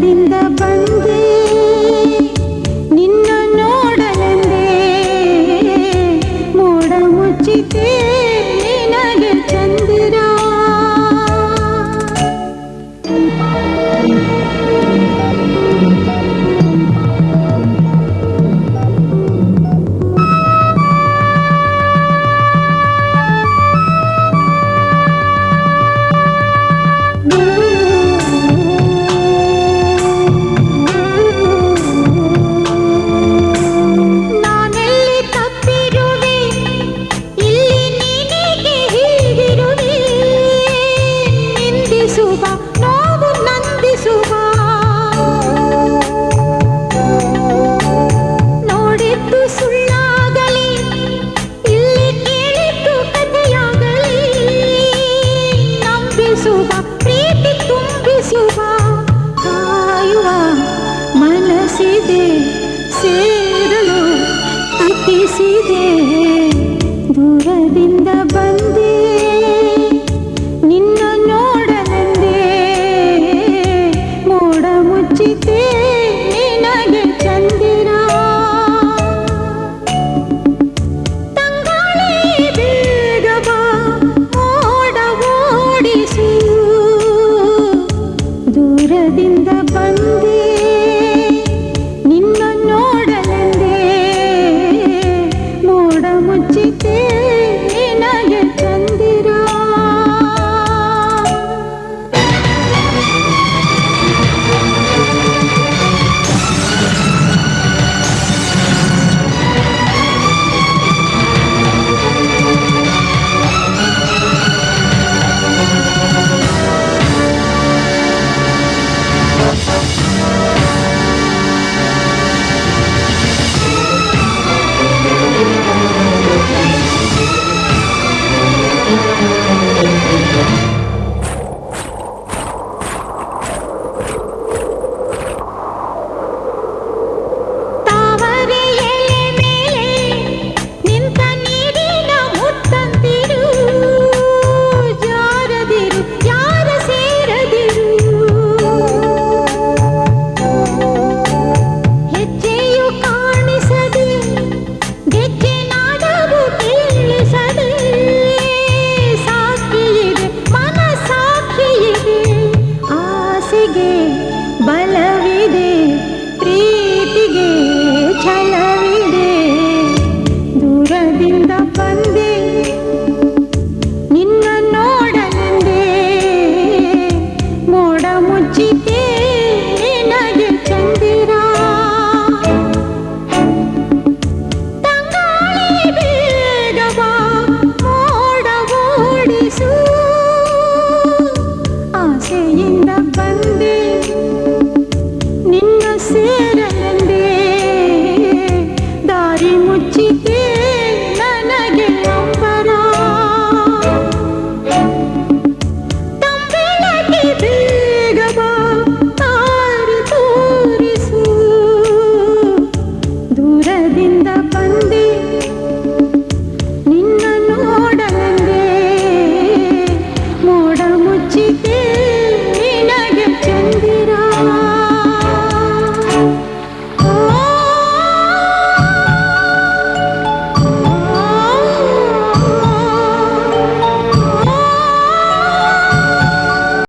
ದಿಂದ ಬಂದ ನಂದಿಸುವ, ನೋವು ನಂದಿಸುವ. ನೋಡಿದ್ದು ಸುಳ್ಳಾಗಲಿ, ಇಲ್ಲಿ ಕೇಳಿದ್ದು ಕಥೆಯಾಗಲಿ. ನಂಬಿಸುವ, ಪ್ರೀತಿ ತುಂಬಿಸುವ, ಕಾಯುವ ಮನಸ್ಸಿದೆ, ಸೇರಲು ತಪ್ಪಿಸಿದೆ. ದೂರದಿಂದ ಹೃದಯದಿಂದ प्रबंध